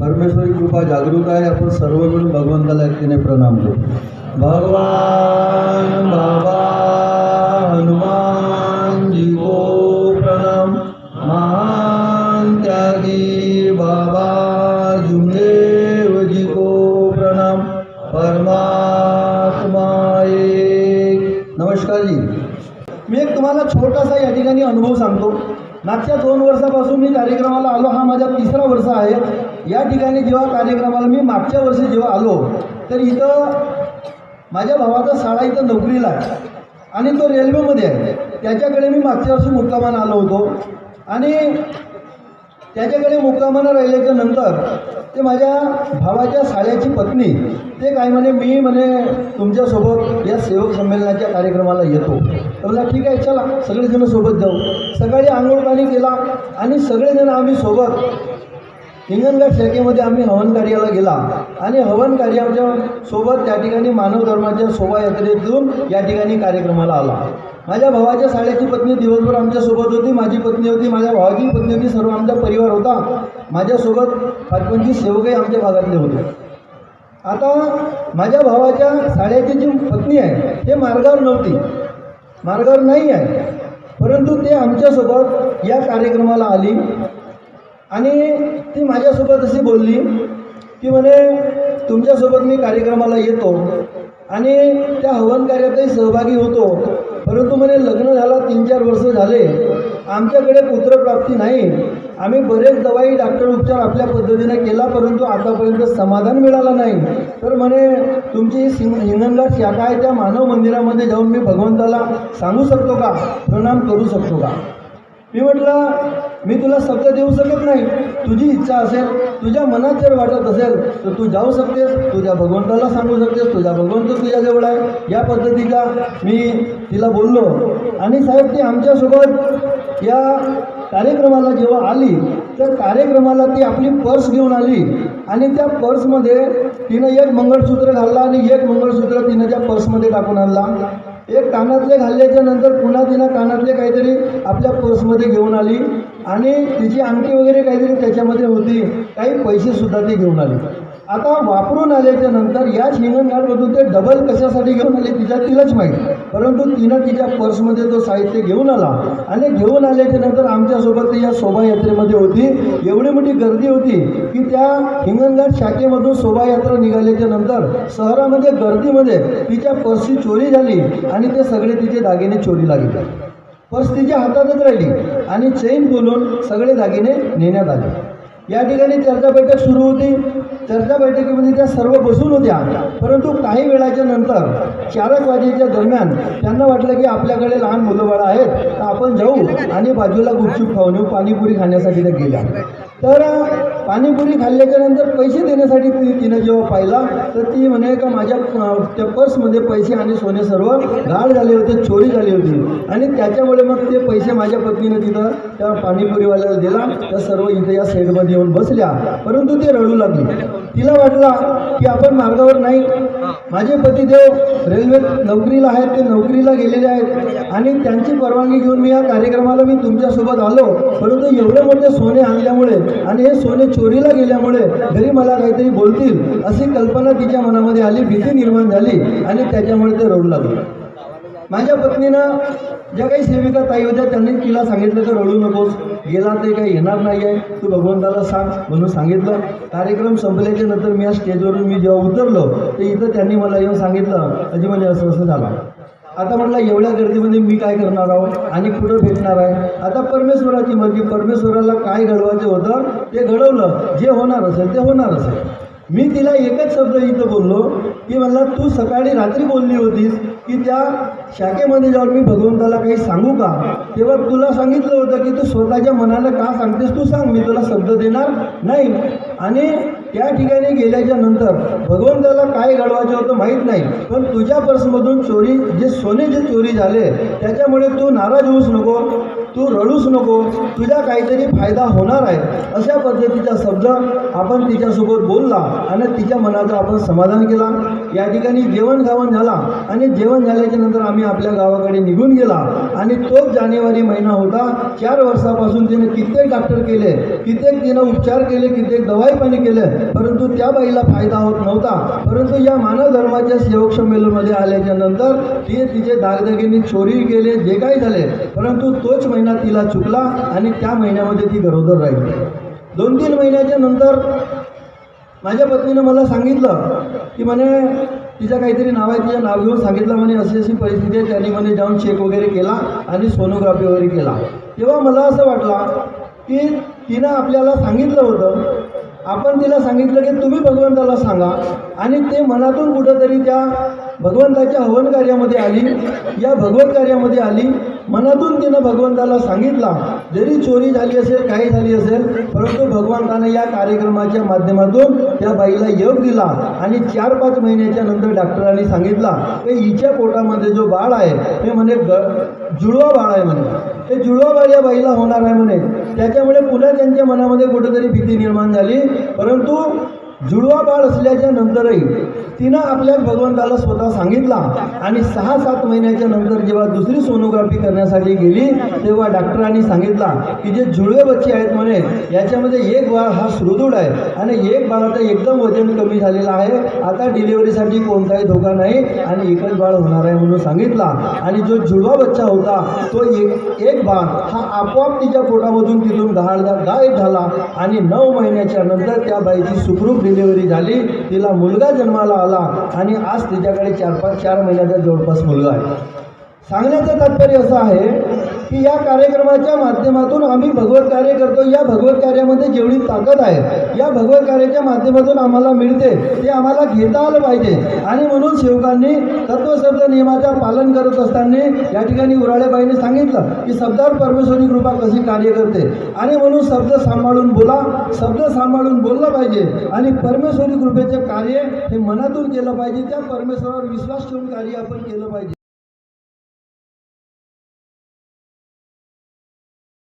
परमेश्वरी कृपा जागृत आहे. आपण सर्व मिळून भगवंताला एकटीने प्रणाम करू. भगवान बाबा हनुमान जी को प्रणाम. महान त्यागी बाबा जुमदेव जी को प्रणाम. परमात्मा नमस्कार जी. मी एक तुम्हाला छोटासा या ठिकाणी अनुभव सांगतो. मागच्या दोन वर्षापासून मी कार्यक्रमाला आलो. हा माझा तिसरा वर्ष आहे. या ठिकाणी जेव्हा कार्यक्रमाला मी मागच्या वर्षी जेव्हा आलो तर इथं माझ्या भावाचा शाळा इथं नोकरीला आहे. आणि तो रेल्वेमध्ये आहे. त्याच्याकडे मी मागच्या वर्षी मुक्कामानं आलो होतो. आणि त्याच्याकडे मुक्कामानं राहिल्याच्या नंतर ते माझ्या भावाच्या साड्याची पत्नी. ते काय म्हणे मी म्हणे तुमच्यासोबत या सेवक संमेलनाच्या कार्यक्रमाला येतो. तर म्हणला ठीक आहे चला सगळेजण सोबत जाऊ. सकाळी आंघोळ पाणी केला आणि सगळेजण आम्ही सोबत हिंगणघाट शाखेमध्ये आम्ही हवन कार्याला गेला. आणि हवन कार्याच्या सोबत त्या ठिकाणी मानव धर्माच्या शोभायात्रेतून या ठिकाणी कार्यक्रमाला आला. माझ्या भावाच्या साड्याची पत्नी दिवसभर आमच्यासोबत होती माझी पत्नी होती माझ्या भावाची पत्नी होती सर्व आमचा परिवार होता. माझ्यासोबत पाच पंचवीस सेवकही आमच्या भागातले होते. आता माझ्या भावाच्या साड्याची जी पत्नी आहे ते मार्गावर नव्हती. मार्गावर नाही आहे. परंतु ते आमच्यासोबत या कार्यक्रमाला आली. आणि ती माझ्यासोबत अशी बोलली की म्हणे तुमच्यासोबत मी कार्यक्रमाला येतो आणि त्या हवन कार्यातही सहभागी होतो. परंतु म्हणे लग्न झाला तीन चार वर्ष झाले. आमच्याकडे पुत्रप्राप्ती नाही. आम्ही बरेच दवाई डॉक्टर उपचार आपल्या पद्धतीने केला परंतु आतापर्यंत समाधान मिळालं नाही. तर म्हणे तुमची ही सिंग हिंगणघाट शाखा आहे त्या मानव मंदिरामध्ये जाऊन मी भगवंताला सांगू शकतो का? प्रणाम करू शकतो का? मी म्हटलं मी तुला शब्द देऊ शकत नाही. तुझी इच्छा असेल तुझ्या मनात जर वाटत असेल तर तू जाऊ शकतेस. तुझ्या भगवंताला सांगू शकतेस. तुझा भगवंत तुझ्याजवळ आहे. या पद्धतीचा मी तिला बोललो. आणि साहेब ती आमच्यासोबत या कार्यक्रमाला जेव्हा आली तर कार्यक्रमाला ती आपली पर्स घेऊन आली. आणि त्या पर्समध्ये तिनं एक मंगळसूत्र घालला आणि एक मंगळसूत्र तिनं त्या पर्समध्ये टाकून आणला. एक कानातले घालल्याच्या नंतर पुन्हा तिनं कानातले आपल्या पर्समध्ये घेऊन आली आणि तिची अंगठी वगैरे काहीतरी त्याच्यामध्ये होती. काही पैसेसुद्धा ती घेऊन आली. आता वापरून आल्याच्यानंतर याच हिंगणघाटमधून ते डबल कशासाठी घेऊन आले तिच्या तिलाच माहीत. परंतु तिनं तिच्या पर्समध्ये तो साहित्य घेऊन आला आणि घेऊन आल्याच्यानंतर आमच्यासोबत ती या शोभायात्रेमध्ये होती. एवढी मोठी गर्दी होती की त्या हिंगणघाट शाखेमधून शोभायात्रा निघाल्याच्या नंतर शहरामध्ये गर्दीमध्ये तिच्या पर्सची चोरी झाली आणि ते सगळे तिचे दागिने चोरीला गेले. पर्स तिच्या हातातच राहिली आणि चैन बोलून सगळे दागिने नेण्यात आले. या ठिकाणी चर्चा बैठक सुरू होती. चर्चा बैठकीमध्ये त्या सर्व बसून होत्या. परंतु काही वेळाच्या नंतर चारक वाजेच्या दरम्यान त्यांना वाटलं की आपल्याकडे लहान मुलं बाळं आहेत तर आपण जाऊ आणि बाजूला गुपचूप खाऊन येऊ पाणीपुरी खाण्यासाठी त्या गेल्या. तर पाणीपुरी खाल्ल्याच्या नंतर पैसे देण्यासाठी ती तिनं जेव्हा पाहिला तर ती म्हणे का माझ्या त्या पर्समध्ये पैसे आणि सोने सर्व घाळ झाले होते चोरी झाली होती. आणि त्याच्यामुळे मग ते पैसे माझ्या पत्नीनं तिथं त्या पाणीपुरीवाल्याला दिला त्या सर्व इथं या साईडमध्ये येऊन बसल्या. परंतु ते रडू लागले. तिला वाटला की आपण मार्गावर नाही. माझे पतिदेव रेल्वेत नोकरीला आहेत ते नोकरीला गेलेले आहेत. आणि त्यांची परवानगी घेऊन मी या कार्यक्रमाला मी तुमच्यासोबत आलो. परंतु एवढे मोठे सोने आणल्यामुळे आणि हे सोने चोरीला गेल्यामुळे घरी मला काहीतरी बोलतील अशी कल्पना तिच्या मनामध्ये आली भीती निर्माण झाली आणि त्याच्यामुळे ते रडू लागले. माझ्या पत्नीनं ज्या काही सेविका ताई होत्या त्यांनी तिला सांगितलं तर रडू नकोस. गेला ते काही येणार नाही आहे तू भगवंताला सांग म्हणून सांगितलं. कार्यक्रम संपल्याच्या नंतर मी या स्टेजवरून मी जेव्हा उतरलो तर इथं त्यांनी मला येऊन सांगितलं अजी म्हणजे असं असं झालं. आता म्हटलं एवढ्या गर्दीमध्ये मी काय करणार आहोत आणि कुठं भेटणार आहे? आता परमेश्वराची मर्जी परमेश्वराला काय घडवायचं होतं ते घडवलं. जे होणार असेल ते होणार असेल. मी तिला एकच शब्द इथं बोललो की मला तू सकाळी रात्री बोलली होतीस की त्या शाखेमध्ये जाऊन मी भगवंताला काही सांगू का? तेव्हा तुला सांगितलं होतं की तू स्वतःच्या मनाला का सांगतेस तू सांग मी तुला शब्द देणार नाही. आणि त्या ठिकाणी गेल्याच्यानंतर भगवंताला काय घडवायचं होतं माहीत नाही पण तुझ्या पर्समधून चोरी जे सोने जे चोरी झाले त्याच्यामुळे तू नाराज होऊच नको. तू रडूच नको तुझा काहीतरी फायदा होणार आहे. अशा पद्धतीचा शब्द आपण तिच्यासोबत बोलला आणि तिच्या मनाचं आपण समाधान केला. या ठिकाणी जेवण खावण झाला आणि जेवण झाल्याच्यानंतर आम्ही आपल्या गावाकडे निघून गेला. आणि तोच जानेवारी महिना होता. चार वर्षापासून तिने कित्येक डॉक्टर केले कित्येक तिनं उपचार केले कित्येक दवाई पाणी केले. परंतु त्या बाईला फायदा होत नव्हता. परंतु या मानव धर्माच्या सेवक संमेलनमध्ये आल्याच्यानंतर ती तिचे दागदागिने चोरी केले जे काही झाले. परंतु तोच महिना तिला चुकला आणि त्या महिन्यामध्ये ती गरोदर राहिली. दोन तीन महिन्याच्या नंतर माझ्या पत्नीनं मला सांगितलं की म्हणे तिचं काहीतरी नाव आहे तिचं नाव घेऊन सांगितलं म्हणे अशी अशी परिस्थिती आहे. त्यांनी म्हणे जाऊन चेक वगैरे केला आणि सोनोग्राफी वगैरे केला. तेव्हा मला असं वाटलं की तिनं आपल्याला सांगितलं होतं आपण तिला सांगितलं की तुम्ही भगवंताला सांगा. आणि ते मनातून कुठंतरी त्या भगवंताच्या हवन कार्यामध्ये आली. या भगवत कार्यामध्ये आली. मनातून तिनं भगवंताला सांगितला. जरी चोरी झाली असेल काही झाली असेल परंतु भगवंतानं या कार्यक्रमाच्या माध्यमातून त्या बाईला योग दिला आणि चार पाच महिन्याच्या नंतर डॉक्टरांनी सांगितला की हिच्या पोटामध्ये जो बाळ आहे ते म्हणे ग जुळवा बाळ आहे म्हणे. ते जुळवा बाळ या बाईला होणार आहे म्हणे. त्याच्यामुळे पुन्हा त्यांच्या मनामध्ये कुठेतरी भीती निर्माण झाली. परंतु जुळवा बाळ असल्याच्या नंतरही तिनं आपल्या भगवंताला स्वतः सांगितला. आणि सहा सात महिन्याच्या नंतर जेव्हा दुसरी सोनोग्राफी करण्यासाठी गेली तेव्हा डॉक्टरांनी सांगितला की जे जुळवे बच्चे आहेत म्हणे याच्यामध्ये एक बाळ हा सुदृढ आहे. आणि एक बाळाचं एकदम वजन कमी झालेलं आहे. आता डिलिव्हरीसाठी कोणताही धोका नाही आणि एकच बाळ होणार आहे म्हणून सांगितला. आणि जो जुळवा बच्चा होता तो एक एक बाळ हा आपोआप तिच्या पोटामधून तिथून गाळ गायब झाला. आणि नऊ महिन्याच्या नंतर त्या बाईची सुखरूप डिलिव्हरी झाली तिला मुलगा जन्माला आला आणि आज तिच्याकडे चार पाच चार महिन्याचा जवळपास मुलगा आहे. सांगण्याचं तात्पर्य असं आहे की या कार्यक्रमाच्या माध्यमातून आम्ही भगवत कार्य करतो. या भगवत कार्यामध्ये जेवढी ताकद आहे या भगवत कार्याच्या माध्यमातून आम्हाला मिळते ते आम्हाला घेता आलं पाहिजे. आणि म्हणून सेवकांनी तत्वशब्द नियमाचं पालन करत असताना या ठिकाणी उराळेबाईने सांगितलं की शब्दावर परमेश्वरी कृपा कशी कार्य करते. आणि म्हणून शब्द सांभाळून बोला शब्द सांभाळून बोललं पाहिजे. आणि परमेश्वरी कृपेचे कार्य हे मनातून केलं पाहिजे त्या परमेश्वरावर विश्वास ठेवून कार्य आपण केलं पाहिजे.